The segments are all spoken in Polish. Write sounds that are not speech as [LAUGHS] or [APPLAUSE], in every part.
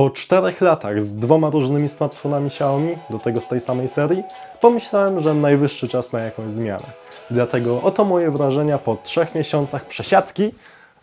Po czterech latach z dwoma różnymi smartfonami Xiaomi, do tego z tej samej serii, pomyślałem, że najwyższy czas na jakąś zmianę. Dlatego oto moje wrażenia po trzech miesiącach przesiadki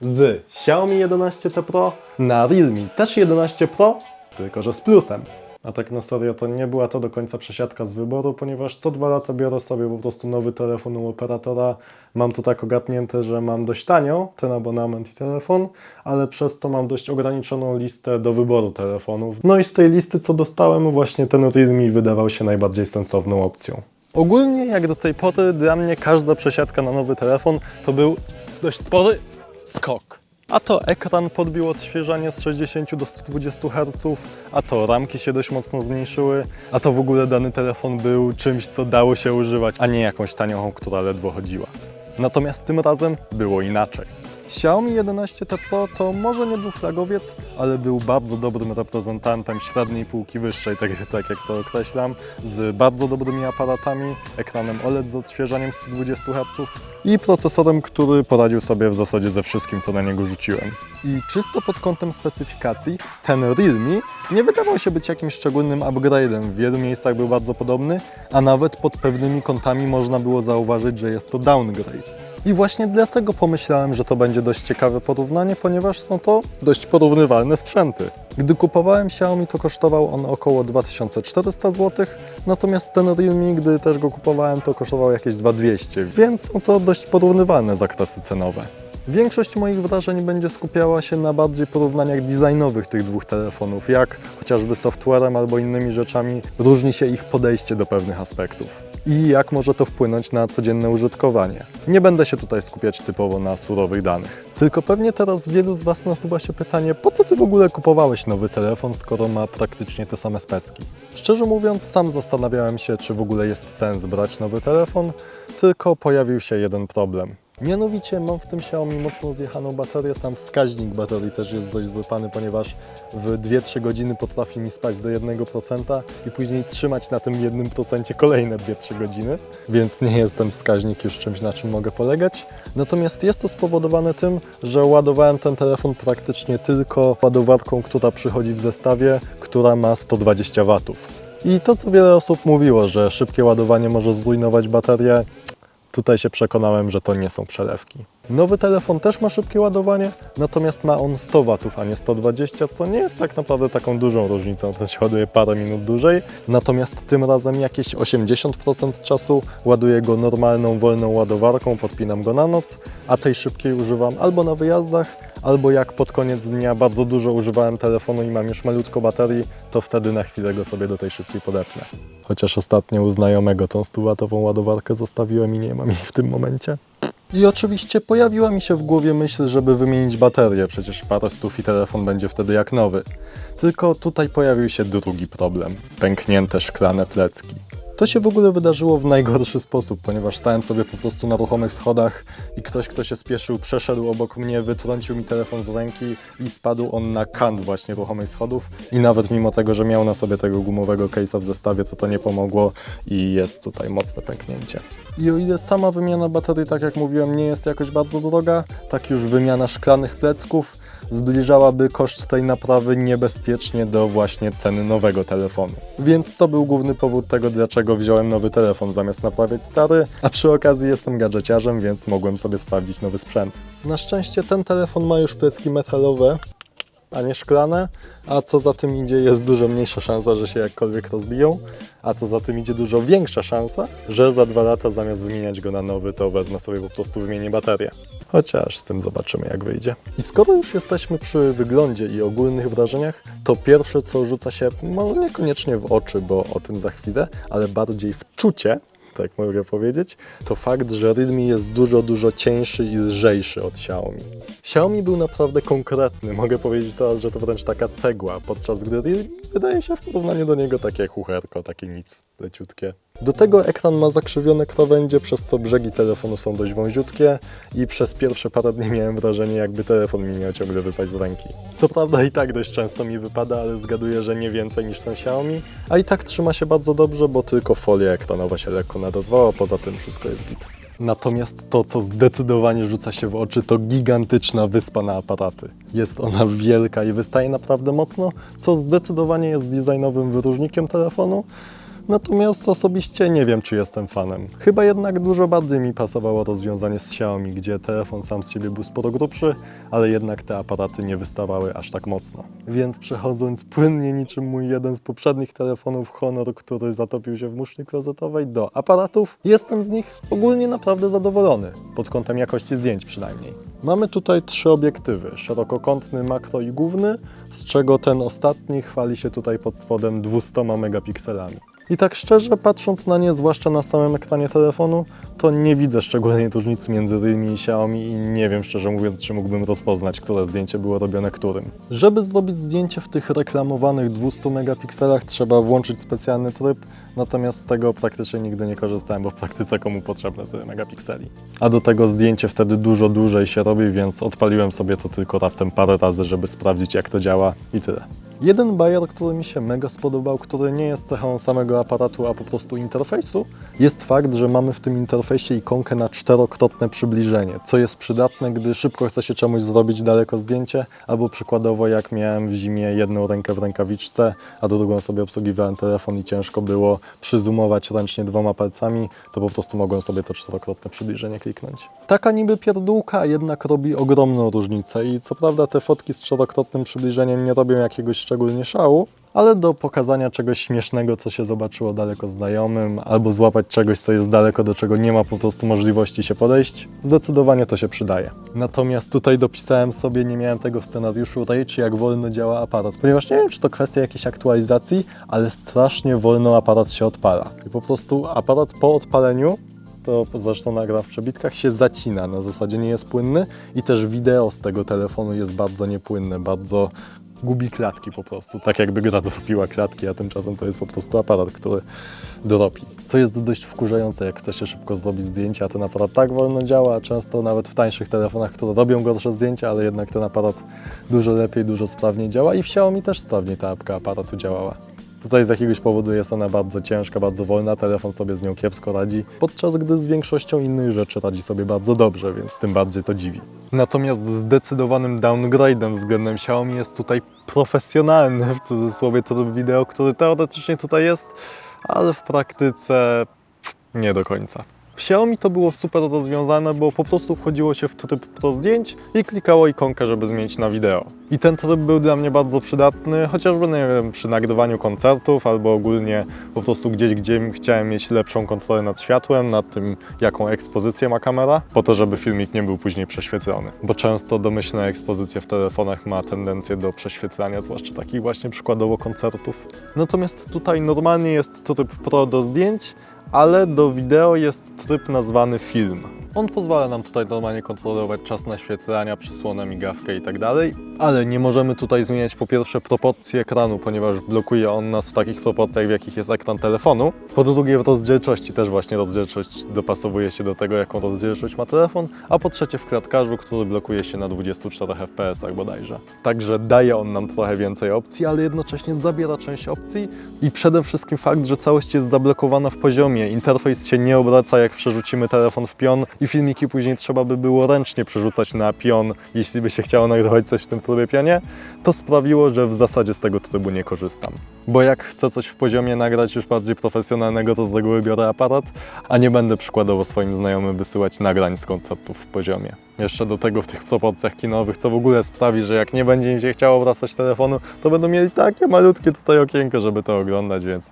z Xiaomi 11T Pro na Realme też 11 Pro, tylko że z plusem. A tak na serio to nie była to do końca przesiadka z wyboru, ponieważ co dwa lata biorę sobie po prostu nowy telefon u operatora. Mam to tak ogarnięte, że mam dość tanio ten abonament i telefon, ale przez to mam dość ograniczoną listę do wyboru telefonów. No i z tej listy co dostałem, właśnie ten Realme wydawał się najbardziej sensowną opcją. Ogólnie jak do tej pory dla mnie każda przesiadka na nowy telefon to był dość spory skok. A to ekran podbił odświeżanie z 60 do 120 Hz, a to ramki się dość mocno zmniejszyły, a to w ogóle dany telefon był czymś, co dało się używać, a nie jakąś tanią, która ledwo chodziła. Natomiast tym razem było inaczej. Xiaomi 11T Pro to może nie był flagowiec, ale był bardzo dobrym reprezentantem średniej półki wyższej, tak, [LAUGHS] tak jak to określam, z bardzo dobrymi aparatami, ekranem OLED z odświeżaniem 120 Hz i procesorem, który poradził sobie w zasadzie ze wszystkim, co na niego rzuciłem. I czysto pod kątem specyfikacji, ten Realme nie wydawał się być jakimś szczególnym upgrade'em. W wielu miejscach był bardzo podobny, a nawet pod pewnymi kątami można było zauważyć, że jest to downgrade. I właśnie dlatego pomyślałem, że to będzie dość ciekawe porównanie, ponieważ są to dość porównywalne sprzęty. Gdy kupowałem Xiaomi, to kosztował on około 2400 zł, natomiast ten Realme, gdy też go kupowałem, to kosztował jakieś 2200, więc są to dość porównywalne zakresy cenowe. Większość moich wrażeń będzie skupiała się na bardziej porównaniach designowych tych dwóch telefonów, jak chociażby softwarem albo innymi rzeczami różni się ich podejście do pewnych aspektów i jak może to wpłynąć na codzienne użytkowanie. Nie będę się tutaj skupiać typowo na surowych danych. Tylko pewnie teraz wielu z Was nasuwa się pytanie, po co Ty w ogóle kupowałeś nowy telefon, skoro ma praktycznie te same specki? Szczerze mówiąc, sam zastanawiałem się, czy w ogóle jest sens brać nowy telefon, tylko pojawił się jeden problem. Mianowicie mam w tym Xiaomi mocno zjechaną baterię, sam wskaźnik baterii też jest dość ponieważ w 2-3 godziny potrafi mi spać do 1% i później trzymać na tym 1% kolejne 2-3 godziny, więc nie jest ten wskaźnik już czymś, na czym mogę polegać. Natomiast jest to spowodowane tym, że ładowałem ten telefon praktycznie tylko ładowarką, która przychodzi w zestawie, która ma 120 W. I to, co wiele osób mówiło, że szybkie ładowanie może zrujnować baterię, Tutaj się przekonałem, że to nie są przelewki. Nowy telefon też ma szybkie ładowanie, natomiast ma on 100 W, a nie 120, co nie jest tak naprawdę taką dużą różnicą, [LAUGHS] to się ładuje parę minut dłużej. Natomiast tym razem jakieś 80% czasu ładuję go normalną, wolną ładowarką, podpinam go na noc, a tej szybkiej używam albo na wyjazdach, albo jak pod koniec dnia bardzo dużo używałem telefonu i mam już malutko baterii, to wtedy na chwilę go sobie do tej szybkiej podepnę. Chociaż ostatnio u znajomego tą 100-watową ładowarkę zostawiłem i nie mam jej w tym momencie. I oczywiście pojawiła mi się w głowie myśl, żeby wymienić baterię, przecież parę stów i telefon będzie wtedy jak nowy. Tylko tutaj pojawił się drugi problem. Pęknięte szklane plecki. To się w ogóle wydarzyło w najgorszy sposób, ponieważ stałem sobie po prostu na ruchomych schodach i ktoś, kto się spieszył, przeszedł obok mnie, wytrącił mi telefon z ręki i spadł on na kant właśnie ruchomych schodów. I nawet mimo tego, że miał na sobie tego gumowego case'a w zestawie, to to nie pomogło i jest tutaj mocne pęknięcie. I o ile sama wymiana baterii, tak jak mówiłem, nie jest jakoś bardzo droga, tak już wymiana szklanych plecków zbliżałaby koszt tej naprawy niebezpiecznie do właśnie ceny nowego telefonu. Więc to był główny powód tego, dlaczego wziąłem nowy telefon zamiast naprawiać stary, a przy okazji jestem gadżeciarzem, więc mogłem sobie sprawdzić nowy sprzęt. Na szczęście ten telefon ma już plecki metalowe, a nie szklane, a co za tym idzie jest dużo mniejsza szansa, że się jakkolwiek rozbiją, a co za tym idzie dużo większa szansa, że za dwa lata zamiast wymieniać go na nowy, to wezmę sobie po prostu wymienię baterię. Chociaż z tym zobaczymy jak wyjdzie. I skoro już jesteśmy przy wyglądzie i ogólnych wrażeniach, to pierwsze co rzuca się może niekoniecznie w oczy, bo o tym za chwilę, ale bardziej w czucie, tak mogę powiedzieć, to fakt, że Realme jest dużo, dużo cieńszy i lżejszy od Xiaomi. Xiaomi był naprawdę konkretny, mogę powiedzieć teraz, że to wręcz taka cegła, podczas gdy Realme wydaje się w porównaniu do niego takie chucherko, takie nic, leciutkie. Do tego ekran ma zakrzywione krawędzie, przez co brzegi telefonu są dość wąziutkie i przez pierwsze parę dni miałem wrażenie, jakby telefon mi miał ciągle wypaść z ręki. Co prawda i tak dość często mi wypada, ale zgaduję, że nie więcej niż ten Xiaomi, a i tak trzyma się bardzo dobrze, bo tylko folia ekranowa się lekko naderwała, poza tym wszystko jest git. Natomiast to, co zdecydowanie rzuca się w oczy, to gigantyczna wyspa na aparaty. Jest ona wielka i wystaje naprawdę mocno, co zdecydowanie jest designowym wyróżnikiem telefonu. Natomiast osobiście nie wiem, czy jestem fanem. Chyba jednak dużo bardziej mi pasowało rozwiązanie z Xiaomi, gdzie telefon sam z siebie był sporo grubszy, ale jednak te aparaty nie wystawały aż tak mocno. Więc przechodząc płynnie niczym mój jeden z poprzednich telefonów Honor, który zatopił się w muszli klozetowej, do aparatów, jestem z nich ogólnie naprawdę zadowolony, pod kątem jakości zdjęć przynajmniej. Mamy tutaj trzy obiektywy, szerokokątny, makro i główny, z czego ten ostatni chwali się tutaj pod spodem 200 megapikselami. I tak szczerze, patrząc na nie, zwłaszcza na samym ekranie telefonu, to nie widzę szczególnej różnicy między Realme i Xiaomi i nie wiem szczerze mówiąc, czy mógłbym rozpoznać, które zdjęcie było robione którym. Żeby zrobić zdjęcie w tych reklamowanych 200 megapikselach, trzeba włączyć specjalny tryb, natomiast z tego praktycznie nigdy nie korzystałem, bo w praktyce komu potrzebne tyle megapikseli. A do tego zdjęcie wtedy dużo dłużej się robi, więc odpaliłem sobie to tylko raptem parę razy, żeby sprawdzić jak to działa i tyle. Jeden bajer, który mi się mega spodobał, który nie jest cechą samego aparatu, a po prostu interfejsu, jest fakt, że mamy w tym interfejsie ikonkę na czterokrotne przybliżenie, co jest przydatne, gdy szybko chce się czemuś zrobić daleko zdjęcie, albo przykładowo jak miałem w zimie jedną rękę w rękawiczce, a drugą sobie obsługiwałem telefon i ciężko było przyzoomować ręcznie dwoma palcami, to po prostu mogłem sobie to czterokrotne przybliżenie kliknąć. Taka niby pierdółka, jednak robi ogromną różnicę i co prawda te fotki z czterokrotnym przybliżeniem nie robią jakiegoś szczególnie szału, ale do pokazania czegoś śmiesznego, co się zobaczyło daleko znajomym, albo złapać czegoś, co jest daleko, do czego nie ma po prostu możliwości się podejść, zdecydowanie to się przydaje. Natomiast tutaj dopisałem sobie, nie miałem tego w scenariuszu, Rage, jak wolno działa aparat, ponieważ nie wiem, czy to kwestia jakiejś aktualizacji, ale strasznie wolno aparat się odpala. I po prostu aparat po odpaleniu to zresztą nagram w przebitkach, się zacina, na zasadzie nie jest płynny i też wideo z tego telefonu jest bardzo niepłynne, bardzo gubi klatki po prostu, tak jakby gra dorobiła klatki, a tymczasem to jest po prostu aparat, który dorobi. Co jest dość wkurzające, jak chce się szybko zrobić zdjęcia, a ten aparat tak wolno działa, a często nawet w tańszych telefonach, które robią gorsze zdjęcia, ale jednak ten aparat dużo lepiej, dużo sprawniej działa i w Xiaomi też sprawniej ta apka aparatu działała. Tutaj z jakiegoś powodu jest ona bardzo ciężka, bardzo wolna, telefon sobie z nią kiepsko radzi, podczas gdy z większością innych rzeczy radzi sobie bardzo dobrze, więc tym bardziej to dziwi. Natomiast zdecydowanym downgrade'em względem Xiaomi jest tutaj profesjonalny, w cudzysłowie, tryb wideo, który teoretycznie tutaj jest, ale w praktyce nie do końca. Xiaomi to było super rozwiązane, bo po prostu wchodziło się w tryb pro zdjęć i klikało ikonkę, żeby zmienić na wideo. I ten tryb był dla mnie bardzo przydatny, chociażby nie wiem, przy nagrywaniu koncertów albo ogólnie po prostu gdzieś, gdzie chciałem mieć lepszą kontrolę nad światłem, nad tym, jaką ekspozycję ma kamera, po to, żeby filmik nie był później prześwietlony. Bo często domyślna ekspozycja w telefonach ma tendencję do prześwietlania, zwłaszcza takich właśnie przykładowo koncertów. Natomiast tutaj normalnie jest tryb pro do zdjęć, ale do wideo jest tryb nazwany film. On pozwala nam tutaj normalnie kontrolować czas naświetlania, przysłonę, migawkę i tak ale nie możemy tutaj zmieniać po pierwsze proporcji ekranu, ponieważ blokuje on nas w takich proporcjach, w jakich jest ekran telefonu. Po drugie w rozdzielczości, też właśnie rozdzielczość dopasowuje się do tego, jaką rozdzielczość ma telefon, a po trzecie w klatkarzu, który blokuje się na 24 fps bodajże. Także daje on nam trochę więcej opcji, ale jednocześnie zabiera część opcji i przede wszystkim fakt, że całość jest zablokowana w poziomie. Interfejs się nie obraca, jak przerzucimy telefon w pion i filmiki później trzeba by było ręcznie przerzucać na pion, jeśli by się chciało nagrywać coś w tym trybie pionie, to sprawiło, że w zasadzie z tego trybu nie korzystam. Bo jak chcę coś w poziomie nagrać już bardziej profesjonalnego, to z reguły biorę aparat, a nie będę przykładowo swoim znajomym wysyłać nagrań z koncertów w poziomie. Jeszcze do tego w tych proporcjach kinowych, co w ogóle sprawi, że jak nie będzie im się chciało wracać telefonu, to będą mieli takie malutkie tutaj okienko, żeby to oglądać, więc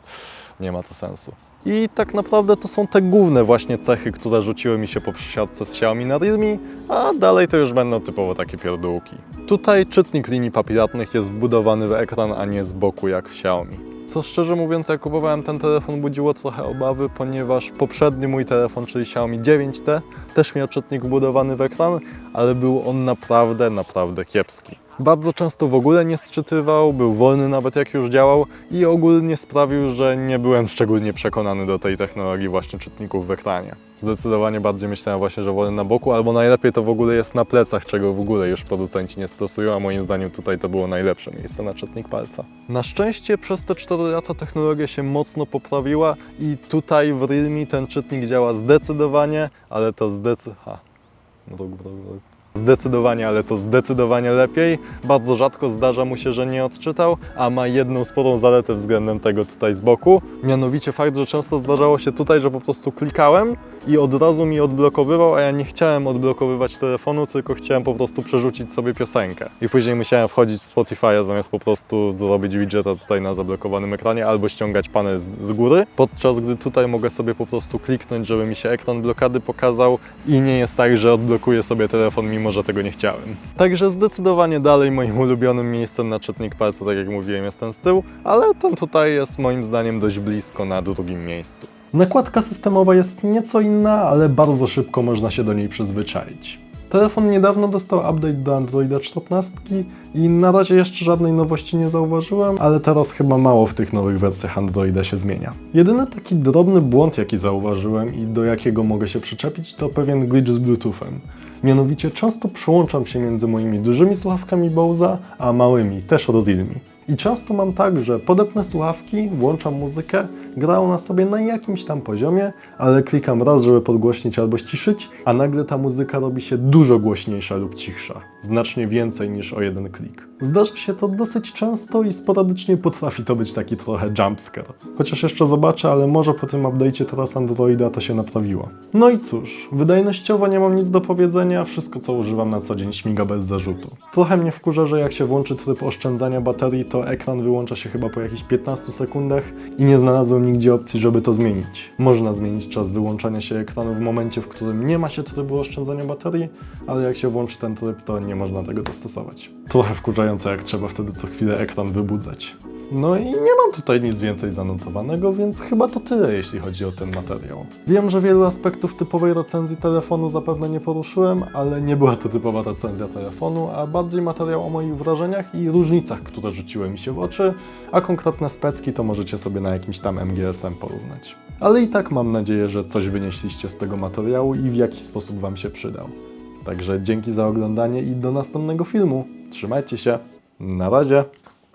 nie ma to sensu. I tak naprawdę to są te główne właśnie cechy, które rzuciły mi się po przesiadce z Xiaomi na Realme, a dalej to już będą typowo takie pierdółki. Tutaj czytnik linii papilarnych jest wbudowany w ekran, a nie z boku jak w Xiaomi. Co szczerze mówiąc, jak kupowałem ten telefon, budziło trochę obawy, ponieważ poprzedni mój telefon, czyli Xiaomi 9T, też miał czytnik wbudowany w ekran, ale był on naprawdę, naprawdę kiepski. Bardzo często w ogóle nie sczytywał, był wolny nawet jak już działał i ogólnie sprawił, że nie byłem szczególnie przekonany do tej technologii właśnie czytników w ekranie. Zdecydowanie bardziej myślałem właśnie, że wolny na boku, albo najlepiej to w ogóle jest na plecach, czego w ogóle już producenci nie stosują, a moim zdaniem tutaj to było najlepsze miejsce na czytnik palca. Na szczęście przez te 4 lata technologia się mocno poprawiła i tutaj w Realme ten czytnik działa zdecydowanie, ale to zdecydowanie... Mruk, mruk, mruk. Zdecydowanie, ale to zdecydowanie lepiej. Bardzo rzadko zdarza mu się, że nie odczytał, a ma jedną sporą zaletę względem tego tutaj z boku. Mianowicie fakt, że często zdarzało się tutaj, że po prostu klikałem i od razu mi odblokowywał, a ja nie chciałem odblokowywać telefonu, tylko chciałem po prostu przerzucić sobie piosenkę. I później musiałem wchodzić w Spotify'a zamiast po prostu zrobić widgeta tutaj na zablokowanym ekranie albo ściągać panel z, z góry, podczas gdy tutaj mogę sobie po prostu kliknąć, żeby mi się ekran blokady pokazał i nie jest tak, że odblokuję sobie telefon, mimo że tego nie chciałem. Także zdecydowanie dalej moim ulubionym miejscem na czytnik palca, tak jak mówiłem, jest ten z tyłu, ale ten tutaj jest moim zdaniem dość blisko na drugim miejscu. Nakładka systemowa jest nieco inna, ale bardzo szybko można się do niej przyzwyczaić. Telefon niedawno dostał update do Androida 14 i na razie jeszcze żadnej nowości nie zauważyłem, ale teraz chyba mało w tych nowych wersjach Androida się zmienia. Jedyny taki drobny błąd, jaki zauważyłem i do jakiego mogę się przyczepić, to pewien glitch z Bluetoothem. Mianowicie często przełączam się między moimi dużymi słuchawkami Bose, a małymi, też od Realme. I często mam tak, że podepnę słuchawki, włączam muzykę, gra ona sobie na jakimś tam poziomie, ale klikam raz, żeby podgłośnić albo ściszyć, a nagle ta muzyka robi się dużo głośniejsza lub cichsza. Znacznie więcej niż o jeden klik. Zdarza się to dosyć często i sporadycznie potrafi to być taki trochę jumpscare. Chociaż jeszcze zobaczę, ale może po tym update'cie teraz Androida to się naprawiło. No i cóż, wydajnościowo nie mam nic do powiedzenia, wszystko co używam na co dzień śmiga bez zarzutu. Trochę mnie wkurza, że jak się włączy tryb oszczędzania baterii, to ekran wyłącza się chyba po jakichś 15 sekundach i nie znalazłem nigdzie opcji, żeby to zmienić. Można zmienić czas wyłączania się ekranu w momencie, w którym nie ma się trybu oszczędzania baterii, ale jak się włączy ten tryb, to nie można tego dostosować. Trochę wkurzające, jak trzeba wtedy co chwilę ekran wybudzać. No i nie mam tutaj nic więcej zanotowanego, więc chyba to tyle, jeśli chodzi o ten materiał. Wiem, że wielu aspektów typowej recenzji telefonu zapewne nie poruszyłem, ale nie była to typowa recenzja telefonu, a bardziej materiał o moich wrażeniach i różnicach, które rzuciły mi się w oczy, a konkretne specki to możecie sobie na jakimś tam MGSM porównać. Ale i tak mam nadzieję, że coś wynieśliście z tego materiału i w jakiś sposób Wam się przydał. Także dzięki za oglądanie i do następnego filmu. Trzymajcie się. Na razie.